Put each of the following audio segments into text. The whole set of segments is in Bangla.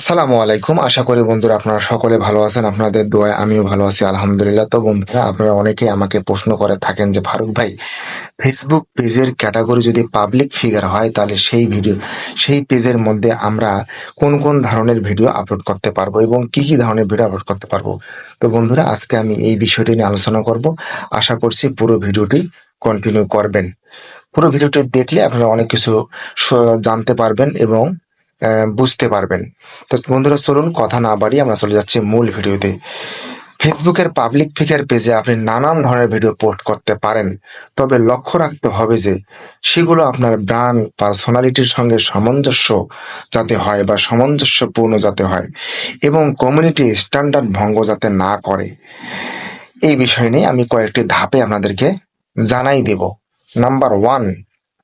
আসসালামু আলাইকুম। আশা করি বন্ধুরা আপনারা সকলে ভালো আছেন, আপনাদের দোয়ায় আমিও ভালো আছি, আলহামদুলিল্লাহ। তো বন্ধুরা, আপনারা অনেকেই আমাকে প্রশ্ন করে থাকেন যে, ফারুক ভাই ফেসবুক পেজের ক্যাটাগরি যদি পাবলিক ফিগার হয়, তাহলে সেই ভিডিও সেই পেজের মধ্যে আমরা কোন কোন ধরনের ভিডিও আপলোড করতে পারব এবং কি কি ধরনের ভিডিও আপলোড করতে পারব? তো বন্ধুরা, আজকে আমি এই বিষয়টি নিয়ে আলোচনা করব। আশা করছি পুরো ভিডিওটি কন্টিনিউ করবেন। পুরো ভিডিওটি দেখলে আপনারা অনেক কিছু জানতে পারবেন এবং বুঝতে পারবেন। তো বন্ধুরা, চলুন কথা না বাড়িয়ে আমরা চলে যাচ্ছি মূল ভিডিওতে। ফেসবুকের পাবলিক ফিগার পেজে আপনি নানান ধরনের ভিডিও পোস্ট করতে পারেন। তবে লক্ষ্য রাখতে হবে যে, সেগুলো আপনার ব্র্যান্ড, পার্সোনালিটির সঙ্গে সামঞ্জস্য যাতে হয় বা সামঞ্জস্যপূর্ণ যাতে হয় এবং কমিউনিটি স্ট্যান্ডার্ড ভঙ্গ যাতে না করে। এই বিষয় নিয়ে আমি কয়েকটি ধাপে আপনাদেরকে জানাই দেব। নাম্বার ওয়ান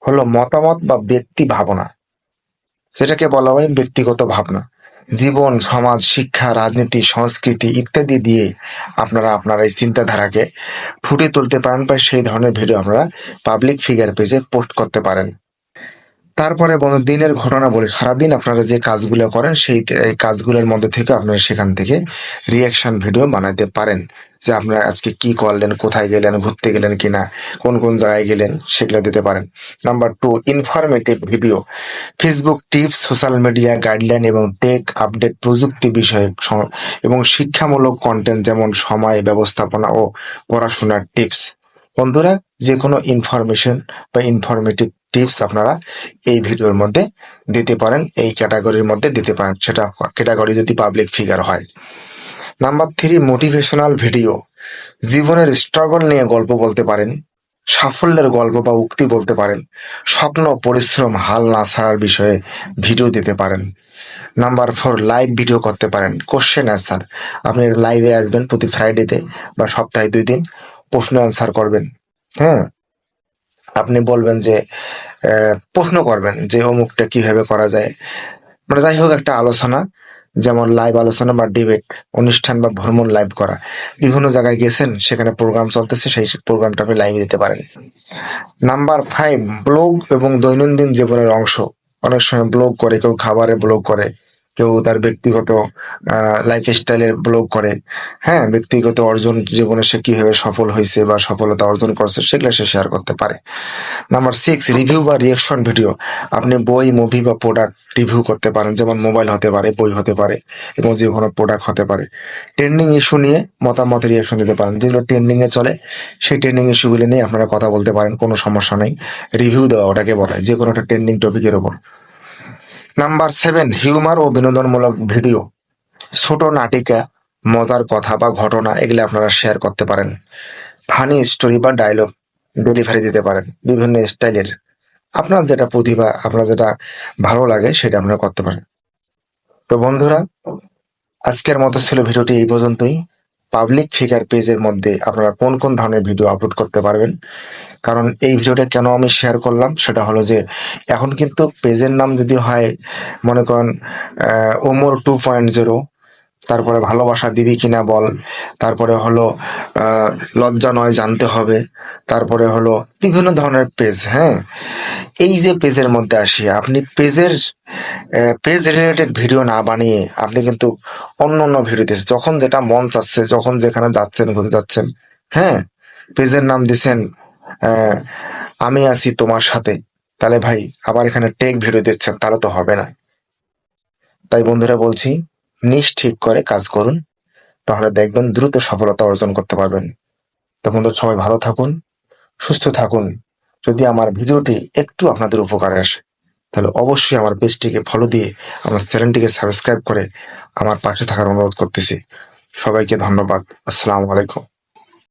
হলো মতামত বা ব্যক্তি ভাবনা। যেটাকে বলা হয় ব্যক্তিগত ভাবনা। জীবন, সমাজ, শিক্ষা, রাজনীতি, সংস্কৃতি ইত্যাদি দিয়ে আপনারা আপনার এই চিন্তাধারাকে ফুটে তুলতে পারেন বা সেই ধরনের ভিডিও আপনারা পাবলিক ফিগার পেজে পোস্ট করতে পারেন। তারপরে বন্ধু দিনের ঘটনা বলি, সারাদিন আপনারা যে কাজগুলো করেন, সেই কাজগুলোর মধ্যে থেকে আপনারা সেখান থেকে রিয়াকশন ভিডিও বানাতে পারেন। যে আপনারা আজকে কি করলেন, কোথায় গেলেন, ঘুরতে গেলেন কিনা, কোন কোন জায়গায় গেলেন, সেগুলো দিতে পারেন। Number two informative video Facebook tips social media guideline এবং টেক আপডেট প্রযুক্তি বিষয়ক এবং শিক্ষামূলক কন্টেন্ট যেমন সময়, ব্যবস্থাপনা ও পড়াশোনার টিপস বন্ধুরা যে কোনো ইনফরমেশন বা ইনফরমেটিভ টিপস আপনারা এই ভিডিওর মধ্যে দিতে পারেন, এই ক্যাটাগরির মধ্যে দিতে পারেন। সেটা ক্যাটাগরি যদি পাবলিক ফিগার হয়। নাম্বার থ্রি মোটিভেশনাল ভিডিও জীবনের স্ট্রাগল নিয়ে গল্প বলতে পারেন, সাফল্যের গল্প বা উক্তি বলতে পারেন, স্বপ্ন, পরিশ্রম, হাল না ছাড়ার বিষয়ে ভিডিও দিতে পারেন। নাম্বার ফোর লাইভ ভিডিও করতে পারেন কোশ্চেন অ্যান্সার আপনি লাইভে আসবেন, প্রতি ফ্রাইডেতে বা সপ্তাহে দুই দিন প্রশ্ন অ্যান্সার করবেন। হ্যাঁ? আপনি বলবেন যে প্রশ্ন করবেন যে, অমুকটা কীভাবে করা যায়। মানে যাই হোক একটা আলোচনা, যেমন লাইভ আলোচনা বা ডিবেট অনুষ্ঠান বা ভ্রমণ লাইভ করা। বিভিন্ন জায়গায় গেছেন, সেখানে প্রোগ্রাম চলতেছে, সেই প্রোগ্রামটা আপনি লাইভে দিতে পারেন। নাম্বার ফাইভ ব্লগ এবং দৈনন্দিন জীবনের অংশ। অনেক সময় ব্লগ করে, কেউ খাবারে ব্লগ করে। কেউ তার ব্যক্তিগত লাইফ স্টাইলের ব্লগ করে। হ্যাঁ ব্যক্তিগত অর্জন জীবনে সে কীভাবে সফল হয়েছে বা সফলতা অর্জন করছে সেগুলো সে শেয়ার করতে পারে। নাম্বার সিক্স রিভিউ বা রিয়াকশন ভিডিও আপনি বই মুভি বা প্রোডাক্ট রিভিউ করতে পারেন, যেমন মোবাইল হতে পারে, বই হতে পারে, এবং যে কোনো প্রোডাক্ট হতে পারে। ট্রেন্ডিং ইস্যু নিয়ে মতামত রিয়াকশন দিতে পারেন। যেগুলো ট্রেন্ডিং এ চলে, সেই ট্রেন্ডিং ইস্যুগুলি নিয়ে আপনারা কথা বলতে পারেন, কোনো সমস্যা নেই। রিভিউ দেওয়া, ওটাকে বলা যে কোনো একটা ট্রেন্ডিং টপিকের ওপর নাম্বার সেভেন হিউমার ও বিনোদনমূলক ভিডিও ছোট নাটিকা, মজার কথা বা ঘটনা এগুলো আপনারা শেয়ার করতে পারেন। ফানি স্টোরি বা ডায়লগ ডেলিভারি দিতে পারেন বিভিন্ন স্টাইলের। আপনার যেটা প্রতিভা, আপনার যেটা ভালো লাগে সেটা আপনারা করতে পারেন। তো বন্ধুরা, আজকের মতো ছিল ভিডিওটি এই পর্যন্তই। পাবলিক ফিগার পেজের মধ্যে আপনারা কোন কোন ধরনের ভিডিও আপলোড করতে পারবেন? কারণ এই ভিডিওটা কেন আমি শেয়ার করলাম সেটা হলো যে, এখন কিন্তু পেজের নাম যদি হয়, মনে করেন ওমর টু পয়েন্ট জিরো তারপরে ভালোবাসা দিবি কিনা বল, তারপরে হলো লজ্জা নয় জানতে হবে, তারপরে হলো বিভিন্ন ধরনের পেজ হ্যাঁ? এই যে পেজের মধ্যে আসি, আপনি পেজের পেজ রিলেটেড ভিডিও না বানিয়ে আপনি কিন্তু অন্য অন্য ভিডিও দিচ্ছেন যখন যেটা মন চাচ্ছে, যখন যেখানে যাচ্ছেন, ঘুরতে যাচ্ছেন হ্যাঁ? পেজের নাম দিছেন আমি আছি তোমার সাথে। তাহলে ভাই, আবার এখানে টেক ভিডিও দিচ্ছেন তাহলে তো হবে না। তাই বন্ধুরা বলছি নিজ ঠিক করে কাজ করুন, তাহলে দেখবেন দ্রুত সফলতা অর্জন করতে পারবেন। তো বন্ধুরা, সবাই ভালো থাকুন, সুস্থ থাকুন। যদি আমার ভিডিওটি একটু আপনাদের উপকারে আসে, তাহলে অবশ্যই আমার পেজটিকে ফলো দিয়ে আমার চ্যানেলটিকে সাবস্ক্রাইব করে আমার পাশে থাকার অনুরোধ করতেছি। সবাইকে ধন্যবাদ। আসসালামু আলাইকুম।